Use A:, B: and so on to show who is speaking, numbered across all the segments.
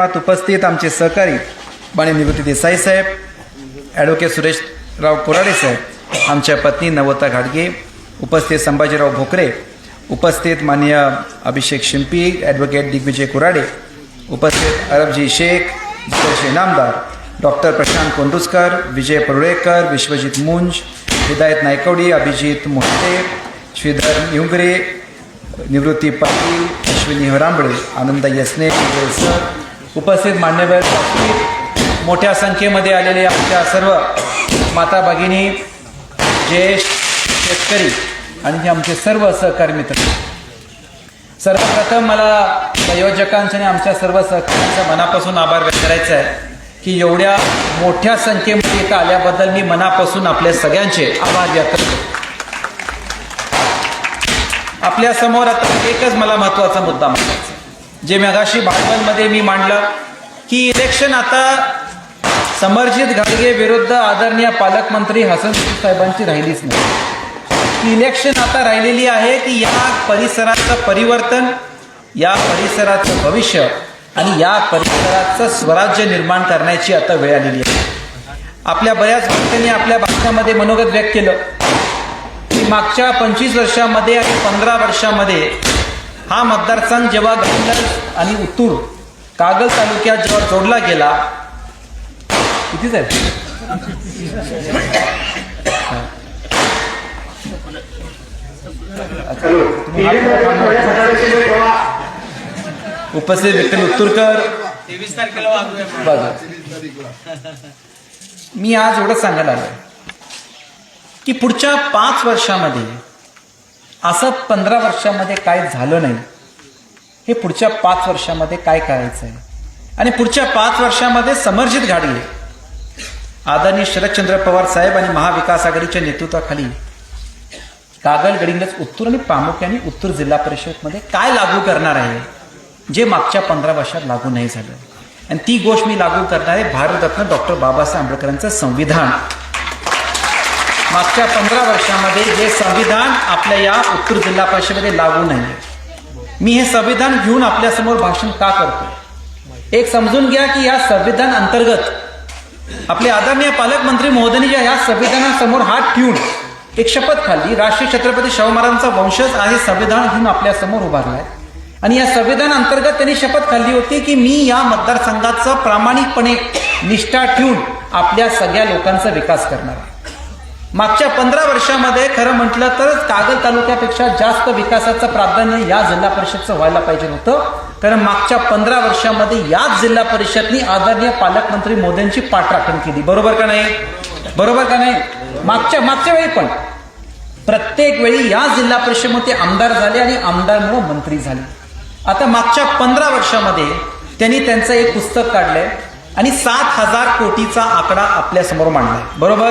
A: आज उपस्थित आमचे सहकारी माननीय निवृत्ती देसाई साहेब ॲडव्होकेट सुरेशराव कोराडे साहेब आमच्या पत्नी नवता घाडगे उपस्थित संभाजीराव भोकरे उपस्थित माननीय अभिषेक शिंपी ॲडव्होकेट दिग्विजय कुराडे उपस्थित अरबजी शेख जितेश इनामदार डॉक्टर प्रशांत कोंडुसकर विजय परुळेकर विश्वजित मुंज हिदायत नायकवडी अभिजित मोहिते श्रीधर निवगरे निवृत्ती पाटील अश्विनी हरांबळे आनंद यसने सर उपस्थित मान्यवर मोठ्या संख्येमध्ये आलेले आमच्या सर्व माता भगिनी ज्येष्ठ शेतकरी आणि हे आमचे सर्व सहकारी मित्र. सर्वप्रथम मला संयोजकांचे आणि आमच्या सर्व सहकाऱ्यांचा मनापासून आभार व्यक्त करायचा आहे की एवढ्या मोठ्या संख्येमध्ये इथं आल्याबद्दल मी मनापासून आपल्या सगळ्यांचे आभार व्यक्त करतो. आपल्यासमोर आता एकच मला महत्त्वाचा मुद्दा मांडायचा जे मगाशी भांडवलमध्ये मी मांडलं की इलेक्शन आता समर्जित घाडगे विरुद्ध आदरणीय पालकमंत्री हसन साहेबांची राहिलीच नाही. ती इलेक्शन आता राहिलेली आहे की या परिसराचं परिवर्तन या परिसराचं भविष्य आणि या परिसराचं स्वराज्य निर्माण करण्याची आता वेळ आलेली आहे. आपल्या बऱ्याच भक्तांनी आपल्या भाषणामध्ये मनोगत व्यक्त केलं. की मागच्या पंचवीस वर्षामध्ये आणि पंधरा वर्षामध्ये हा मतदारसंघ जेव्हा गंडल आणि उत्तूर कागल तालुक्यात जेव्हा जोडला गेला कितीच आहे उपस्थित विठ्ठल उत्तूरकर.
B: तेवीस तारखेला
A: मी आज एवढंच सांगायला आलो की पुढच्या पाच वर्षामध्ये असं पंधरा वर्षामध्ये काय झालं नाही. हे पुढच्या पाच वर्षामध्ये काय करायचं आहे आणि पुढच्या पाच वर्षामध्ये समर्जित घाडगे आदरणीय शरदचंद्र पवार साहेब आणि महाविकास आघाडीच्या नेतृत्वाखाली कागल गडिंगलज उत्तूर आणि प्रामुख्याने उत्तूर जिल्हा परिषदमध्ये काय लागू करणार आहे? जे मागच्या पंधरा वर्षात लागू नाही झालं. आणि ती गोष्ट मी लागू करणार आहे भारतरत्न डॉक्टर बाबासाहेब आंबेडकरांचं संविधान. मागच्या पंधरा वर्षामध्ये जे संविधान आपल्या या उत्तर जिल्हा परिषदेमध्ये लागू नाही मी हे संविधान घेऊन आपल्यासमोर भाषण का करतो एक समजून घ्या की या संविधान अंतर्गत आपले आदरणीय पालकमंत्री महोदयांनी ज्या या संविधानासमोर हात ठेवून एक शपथ खाल्ली. राष्ट्रीय छत्रपती शाहू महाराजांचा वंशज आहे संविधान घेऊन आपल्यासमोर उभारलाय आणि या संविधान अंतर्गत त्यांनी शपथ खाल्ली होती की मी या मतदारसंघाचा प्रामाणिकपणे निष्ठा ठेवून आपल्या सगळ्या लोकांचा विकास करणार आहे. मागच्या पंधरा वर्षामध्ये खरं म्हटलं तर कागल तालुक्यापेक्षा जास्त विकासाचं प्राधान्य या जिल्हा परिषदचं व्हायला पाहिजे होतं. कारण मागच्या पंधरा वर्षामध्ये याच जिल्हा परिषदनी आदरणीय पालकमंत्री मोदींची पाठराखण केली. बरोबर का नाही? बरोबर का नाही? मागच्या मागच्या वेळी पण. प्रत्येक वेळी या जिल्हा परिषदमध्ये आमदार झाले आणि आमदारमुळे मंत्री झाले. आता मागच्या पंधरा वर्षामध्ये त्यांनी त्यांचं एक पुस्तक काढलंय आणि सात हजार कोटीचा आकडा आपल्यासमोर मांडलाय. बरोबर?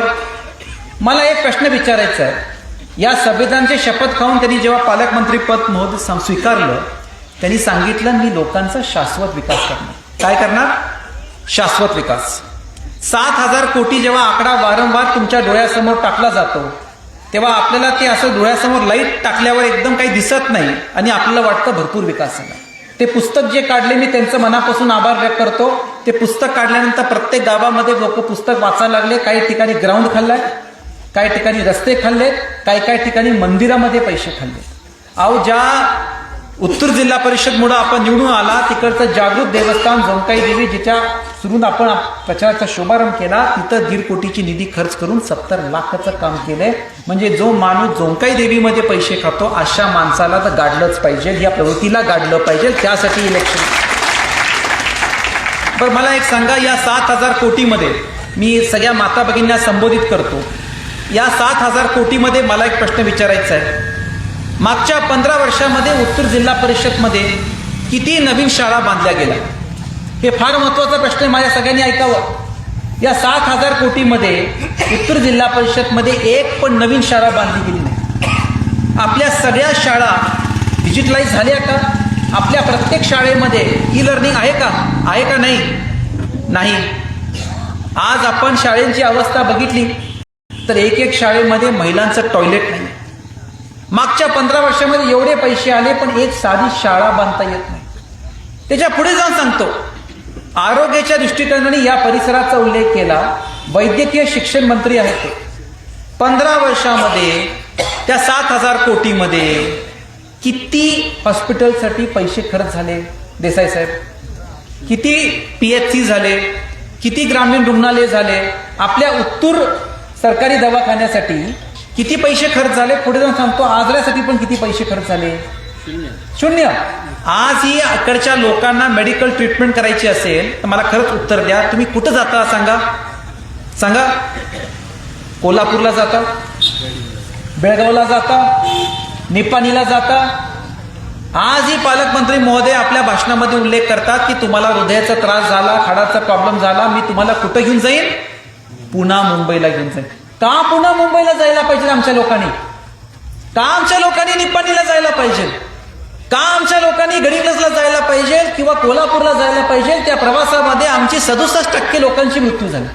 A: मला एक प्रश्न विचारायचा आहे. या संविधानची शपथ खाऊन त्यांनी जेव्हा पालकमंत्री पद महोदय स्वीकारलं त्यांनी सांगितलं मी लोकांचा शाश्वत विकास करणार. काय करणार? शाश्वत विकास. सात हजार कोटी जेव्हा आकडा वारंवार तुमच्या डोळ्यासमोर टाकला जातो तेव्हा आपल्याला ते असं डोळ्यासमोर लाइट टाकल्यावर एकदम काही दिसत नाही आणि आपल्याला वाटतं भरपूर विकास झाला. ते पुस्तक जे काढले मी त्यांचं मनापासून आभार व्यक्त करतो. ते पुस्तक काढल्यानंतर प्रत्येक गावामध्ये लोक पुस्तक वाचायला लागले काही ठिकाणी ग्राउंड खाल्लाय. काही ठिकाणी रस्ते खाल्लेत काही काही ठिकाणी मंदिरामध्ये पैसे खाल्लेत. अहो ज्या उत्तर जिल्हा परिषदमुळं आपण निवडून आला तिकडचं जागृत देवस्थान जोंकाई देवी जिच्या सुरून आपण प्रचाराचा शुभारंभ केला तिथं दीड कोटीची निधी खर्च करून सत्तर लाखाचं काम केलंय. म्हणजे जो माणूस जोंकाई देवीमध्ये पैसे खातो अशा माणसाला तर गाडलंच पाहिजे या प्रवृत्तीला गाडलं पाहिजे त्यासाठी इलेक्शन बरं मला एक सांगा या सात हजार कोटीमध्ये मी सगळ्या माता भगिनींना संबोधित करतो. या सात हजार कोटीमध्ये मला एक प्रश्न विचारायचा आहे. मागच्या पंधरा वर्षामध्ये उत्तर जिल्हा परिषदमध्ये किती नवीन शाळा बांधल्या गेल्या? हे फार महत्त्वाचा प्रश्न आहे माझ्या सगळ्यांनी ऐकावं. या सात हजार कोटीमध्ये उत्तर जिल्हा परिषदमध्ये एक पण नवीन शाळा बांधली गेली नाही. आपल्या सगळ्या शाळा डिजिटलाइज झाल्या का? आपल्या प्रत्येक शाळेमध्ये ई लर्निंग आहे का? आहे का नाही? नाही. आज आपण शाळेंची अवस्था बघितली. तर एक एक शाळेमध्ये महिलांचं टॉयलेट नाही मागच्या पंधरा वर्षामध्ये एवढे पैसे आले पण एक साधी शाळा बांधता येत नाही. त्याच्या पुढे जाऊन सांगतो. आरोग्याच्या दृष्टिकोनाने या परिसराचा उल्लेख केला वैद्यकीय शिक्षण मंत्री आहेत ते. पंधरा वर्षामध्ये त्या सात हजार कोटीमध्ये किती हॉस्पिटलसाठी पैसे खर्च झाले देसाई साहेब? किती पी एच सी झाले किती ग्रामीण रुग्णालय झाले आपल्या उत्तूर सरकारी दवाखान्यासाठी किती पैसे खर्च झाले? पुढे जाऊन सांगतो आजऱ्यासाठी पण किती पैसे खर्च झाले? शून्य. आज ही इकडच्या लोकांना मेडिकल ट्रीटमेंट करायची असेल तर मला खरंच उत्तर द्या. तुम्ही कुठं जाता सांगा? सांगा. कोल्हापूरला जाता? बेळगावला जाता? निपाणीला जाता? आजही पालकमंत्री महोदय आपल्या भाषणामध्ये उल्लेख करतात की तुम्हाला हृदयाचा त्रास झाला खाडाचा प्रॉब्लेम झाला मी तुम्हाला कुठं घेऊन जाईन? पुन्हा मुंबईला घेऊन जाईल. का पुन्हा मुंबईला जायला पाहिजे आमच्या लोकांनी? का आमच्या लोकांनी निपाणीला जायला पाहिजे? का आमच्या लोकांनी गडिंग्लजला जायला पाहिजे किंवा कोल्हापूरला जायला पाहिजे? त्या प्रवासामध्ये आमची सदुसष्ट टक्के लोकांची मृत्यू झाली.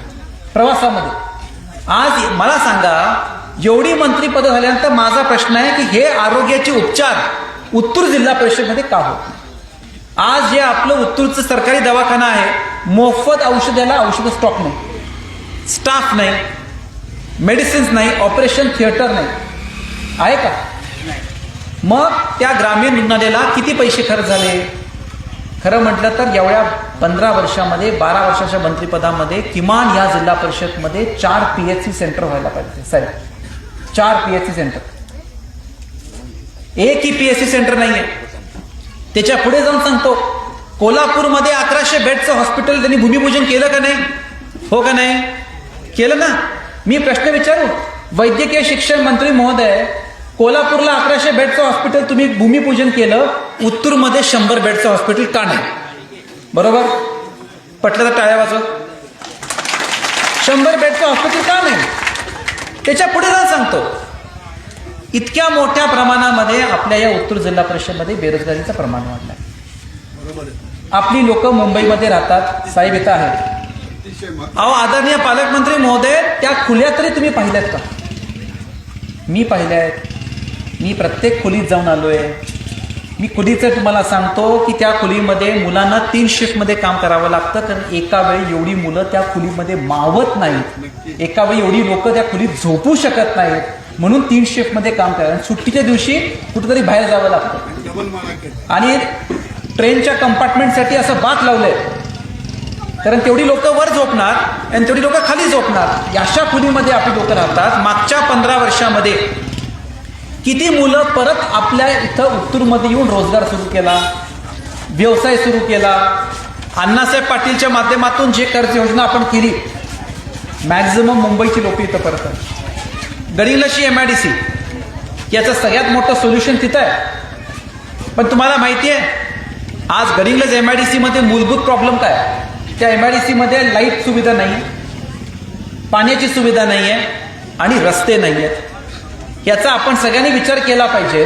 A: प्रवासामध्ये. आज मला सांगा एवढी मंत्रीपद झाल्यानंतर माझा प्रश्न आहे की हे आरोग्याचे उपचार उत्तूर जिल्हा परिषदमध्ये का होत आज जे आपलं उत्तूरचं सरकारी दवाखाना आहे मोफत औषधाला औषध स्टॉक नाही. स्टाफ नाही मेडिसिन्स नाही ऑपरेशन थिएटर नाही. आहे का? मग त्या ग्रामीण रुग्णालयाला किती पैसे खर्च झाले? खरं म्हटलं तर एवढ्या पंधरा वर्षामध्ये बारा वर्षाच्या मंत्रिपदामध्ये किमान या जिल्हा परिषदमध्ये चार पी एच सी सेंटर व्हायला पाहिजे. साहेब चार पी एच सी सेंटर. एकही पी एच सी सेंटर नाही आहे त्याच्या पुढे जाऊन सांगतो कोल्हापूरमध्ये अकराशे बेडचं हॉस्पिटल त्यांनी भूमिपूजन केलं का नाही? हो का नाही? केलं ना? मी प्रश्न विचारू? वैद्यकीय शिक्षण मंत्री महोदय कोल्हापूरला अकराशे बेडचं हॉस्पिटल तुम्ही भूमिपूजन केलं उत्तूरमध्ये शंभर बेडचं हॉस्पिटल का नाही? बरोबर? पटलं तर टाळ्या वाजव. शंभर बेडचं हॉस्पिटल का नाही? त्याच्या पुढे जाऊन सांगतो. इतक्या मोठ्या प्रमाणामध्ये आपल्या या उत्तर जिल्हा परिषदमध्ये बेरोजगारीचं प्रमाण वाढलं आहे आपली लोक मुंबईमध्ये राहतात साहेब इथं आहेत. अहो आदरणीय पालकमंत्री महोदय त्या खुल्या तरी तुम्ही पाहिल्यात का? मी पाहिल्या आहेत मी प्रत्येक खोलीत जाऊन आलोय. मी खोलीचं तुम्हाला सांगतो की त्या खोलीमध्ये मुलांना तीन शिफ्टमध्ये काम करावं लागतं कारण एका वेळी एवढी मुलं त्या खोलीमध्ये मावत नाहीत. एका वेळी एवढी लोक त्या खोलीत झोपू शकत नाहीत. म्हणून तीन शिफ्टमध्ये काम करा. सुट्टीच्या दिवशी कुठेतरी बाहेर जावं लागतं. आणि ट्रेनच्या कंपार्टमेंटसाठी असं बात लावलंय. कारण तेवढी लोक वर झोपणार आणि तेवढी लोक खाली झोपणार. अशा खुलीमध्ये आपली लोक राहतात. मागच्या पंधरा वर्षामध्ये किती मुलं परत आपल्या इथं उत्तूरमध्ये येऊन रोजगार सुरू केला व्यवसाय सुरू केला. अण्णासाहेब पाटीलच्या माध्यमातून जे कर्ज योजना आपण केली मॅक्झिमम मुंबईची लोक इथं परत आहेत एम आय डी सी याचं सगळ्यात मोठं सोल्युशन तिथं आहे. पण तुम्हाला माहिती आहे आज गडिंग्लज एम आय डी सीमध्ये मूलभूत प्रॉब्लेम काय? आहे? त्या एम आय डी सीमध्ये लाइट सुविधा नाही पाण्याची सुविधा नाही आहे आणि रस्ते नाही आहेत. याचा आपण सगळ्यांनी विचार केला पाहिजे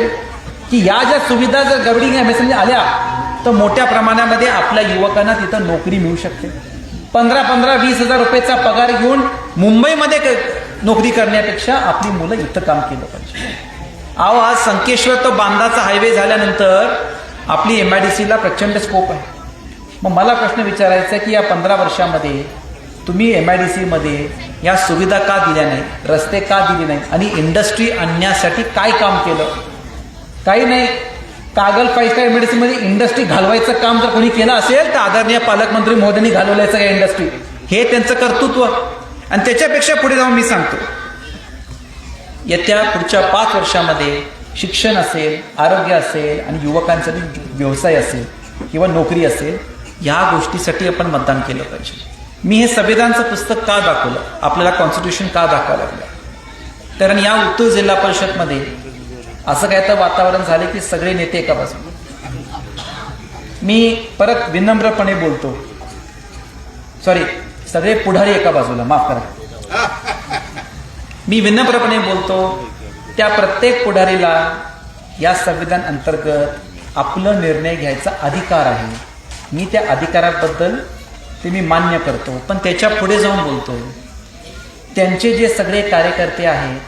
A: की या ज्या सुविधा जर गवडिंग एम एस आल्या तर मोठ्या प्रमाणामध्ये आपल्या युवकांना तिथं नोकरी मिळू शकते. पंधरा पंधरा वीस हजार रुपयेचा पगार घेऊन मुंबईमध्ये नोकरी करण्यापेक्षा आपली मुलं इथं काम केलं पाहिजे. अहो आज संकेश्वर तो बांधाचा हायवे झाल्यानंतर आपली एम आय डी सीला प्रचंड स्कोप आहे. मग मला प्रश्न विचारायचा आहे की या पंधरा वर्षामध्ये तुम्ही एम आय डी सीमध्ये या सुविधा का दिल्या नाही रस्ते का दिले नाही आणि इंडस्ट्री आणण्यासाठी काय काम केलं? काही नाही. Kagal five star M industry घालवायचं काम जर कोणी केलं असेल तर आदरणीय पालकमंत्री मोदींनी घालवल्याचं काय इंडस्ट्री हे त्यांचं कर्तृत्व. आणि त्याच्यापेक्षा पुढे जाऊन मी सांगतो. येत्या पुढच्या पाच वर्षामध्ये शिक्षण असेल आरोग्य असेल आणि युवकांसाठी व्यवसाय असेल किंवा नोकरी असेल या गोष्टीसाठी आपण मतदान केलं पाहिजे. मी हे संविधानचं पुस्तक का दाखवलं? आपल्याला कॉन्स्टिट्यूशन का दाखवावं लागलं? कारण या उत्तर जिल्हा परिषदमध्ये असं काय तर वातावरण झाले की सगळे नेते एका बाजूला मी परत विनम्रपणे बोलतो. सॉरी सगळे पुढारी एका बाजूला माफ करा. मी विनम्रपणे बोलतो त्या प्रत्येक पुढारीला या संविधान अंतर्गत आपलं निर्णय घ्यायचा अधिकार आहे. मी त्या अधिकाराबद्दल ते मी मान्य करतो पण त्याच्या पुढे जाऊन बोलतो. त्यांचे जे सगळे कार्यकर्ते आहेत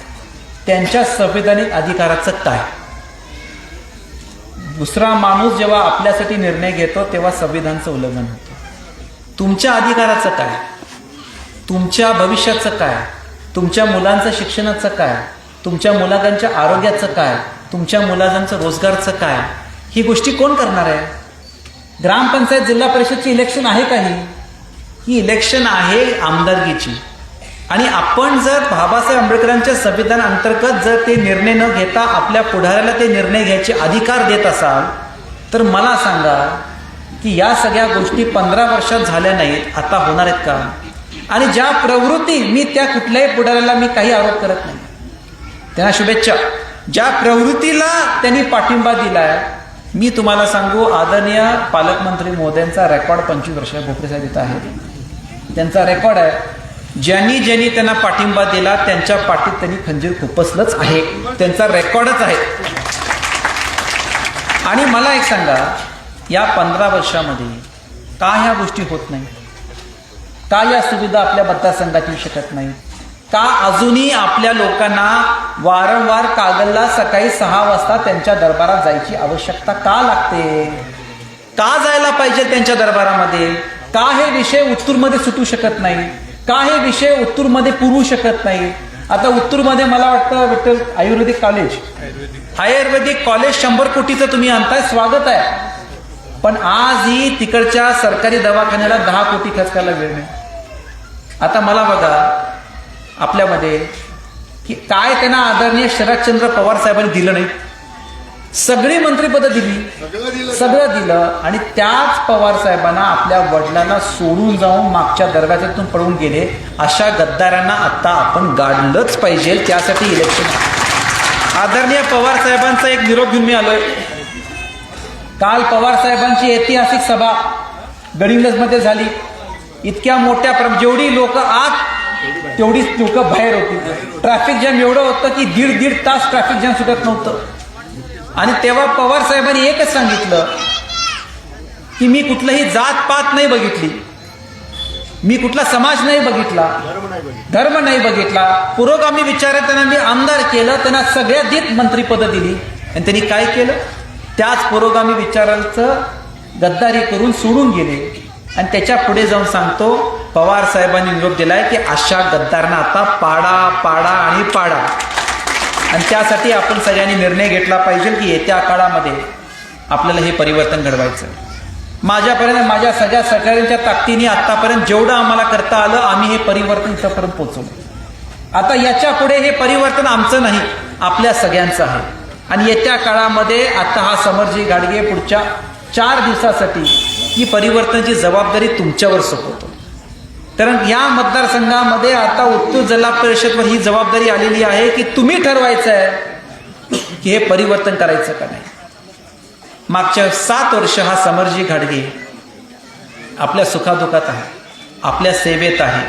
A: त्यांच्या संविधानिक अधिकाराचं काय? दुसरा माणूस जेव्हा आपल्यासाठी निर्णय घेतो तेव्हा संविधानचं उल्लंघन होतं. तुमच्या अधिकाराचं काय? तुमच्या भविष्याचं काय? तुमच्या मुलांचं शिक्षणाचं काय? तुमच्या मुलांच्या आरोग्याचं काय? तुमच्या मुलांचं रोजगारचं काय? ही गोष्टी कोण करणार आहे? ग्रामपंचायत जिल्हा परिषदची इलेक्शन आहे का ही? ही इलेक्शन आहे आमदारकीची. आणि आपण जर बाबासाहेब आंबेडकरांच्या संविधान अंतर्गत जर ते निर्णय न घेता आपल्या पुढाऱ्याला ते निर्णय घ्यायचे अधिकार देत असाल तर मला सांगा की या सगळ्या गोष्टी पंधरा वर्षात झाल्या नाहीत आता होणार आहेत का? आणि ज्या प्रवृत्ती मी त्या कुठल्याही पुढाऱ्याला मी काही आरोप करत नाही. त्यांना शुभेच्छा. ज्या प्रवृत्तीला त्यांनी पाठिंबा दिलाय मी तुम्हाला सांगू आदरणीय पालकमंत्री मोद्यांचा रेकॉर्ड पंचवीस वर्ष भोपरे साहेब इथं आहे त्यांचा रेकॉर्ड आहे. ज्यांनी ज्यांनी त्यांना पाठिंबा दिला त्यांच्या पाठीत त्यांनी खंजीर खुपसलंच आहे. त्यांचा रेकॉर्डच आहे. आणि मला एक सांगा या पंधरा वर्षामध्ये का ह्या गोष्टी होत नाही? का या सुविधा आपल्या मतदारसंघात येऊ शकत नाही का अजूनही आपल्या लोकांना वारंवार कागलला सकाळी सहा वाजता त्यांच्या दरबारात जायची आवश्यकता का लागते? का जायला पाहिजे त्यांच्या दरबारामध्ये? का हे विषय उत्तूरमध्ये सुटू शकत नाही? का हे विषय उत्तूरमध्ये पुरवू शकत नाही? आता उत्तूरमध्ये मला वाटतं Vitthal ayurvedic college ayurvedic college शंभर कोटीचं तुम्ही आणताय स्वागत आहे. पण आजही तिकडच्या सरकारी दवाखान्याला दहा कोटी खर्च करायला वेळ नाही. आता मला बघा आपल्यामध्ये की काय त्यांना आदरणीय शरदचंद्र पवार साहेबांनी दिलं नाही. सगळी मंत्रिपदं दिली. सगळं दिलं. आणि त्याच पवार साहेबांना आपल्या वडिलांना सोडून जाऊन मागच्या दरवाज्यातून पळून गेले. अशा गद्दारांना आता आपण गाडलंच पाहिजे. त्यासाठी इलेक्शन आहे. आदरणीय पवार साहेबांचा एक निरोप घेऊन मी आलोय. काल पवार साहेबांची ऐतिहासिक सभा गडिंग्लजमध्ये झाली. इतक्या मोठ्या जेवढी लोक आत तेवढीच लोक बाहेर होती. ट्रॅफिक जॅम एवढं होतं की दीड दीड तास ट्रॅफिक जॅम सुटत नव्हतं. आणि तेव्हा पवार साहेबांनी एकच सांगितलं की मी कुठलंही जात पात नाही बघितली. मी कुठला समाज नाही बघितला. धर्म नाही बघितला. पुरोगामी विचारात त्यांना मी आमदार केलं त्यांना सगळ्यात मंत्रिपदं दिली. आणि त्यांनी काय केलं? त्याच पुरोगामी विचारांचं गद्दारी करून सोडून गेले. आणि त्याच्या पुढे जाऊन सांगतो पवार साहेबांनी निरोप दिलाय की अशा गद्दारांना आता पाडा पाडा आणि पाडा. आणि त्यासाठी आपण सगळ्यांनी निर्णय घेतला पाहिजे की येत्या काळामध्ये आपल्याला हे परिवर्तन घडवायचं. माझ्यापर्यंत माझ्या सगळ्या सरकारांच्या ताकदीने आतापर्यंत जेवढं आम्हाला करता आलं आम्ही हे परिवर्तन इथंपर्यंत पोहोचवलं. आता याच्यापुढे हे परिवर्तन आमचं नाही आपल्या सगळ्यांचं आहे. आणि येत्या काळामध्ये आता हा समरजी गाडगे पुढच्या चार दिवसासाठी ही परिवर्तनाची जबाबदारी तुमच्यावर सोपवतो. कारण या मतदारसंघामध्ये आता उत्तर जिल्हा परिषदवर ही जबाबदारी आलेली आहे की तुम्ही ठरवायचं आहे की हे परिवर्तन करायचं का नाही. मागच्या सात वर्ष हा समरजी घाडगे आपल्या सुखादुखात आहे आपल्या सेवेत आहे.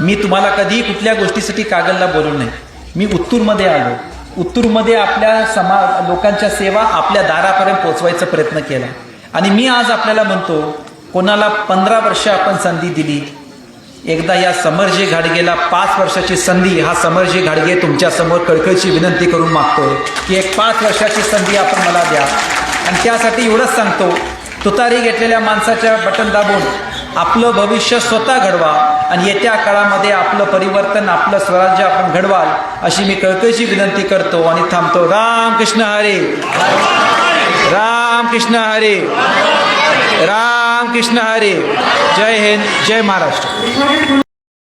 A: मी तुम्हाला कधीही कुठल्या गोष्टीसाठी कागलला बोलू नये. मी उत्तूरमध्ये आलो. उत्तूरमध्ये आपल्या समा लोकांच्या सेवा आपल्या दारापर्यंत पोचवायचा प्रयत्न केला. आणि मी आज आपल्याला म्हणतो कोणाला पंधरा वर्ष आपण संधी दिली एकदा या समरजी घाडगेला पाच वर्षाची संधी हा समरजी घाडगे तुमच्यासमोर कळकळीची विनंती करून मागतोय की एक पाच वर्षाची संधी आपण मला द्या. आणि त्यासाठी एवढंच सांगतो तुतारी घेतलेल्या माणसाच्या बटन दाबून आपलं भविष्य स्वतः घडवा आणि येत्या काळामध्ये आपलं परिवर्तन आपलं स्वराज्य आपण घडवाल अशी मी कळकळीची विनंती करतो आणि थांबतो. राम कृष्ण हरे. राम कृष्ण हरे. राम कृष्ण हरे. जय हिंद जय महाराष्ट्र.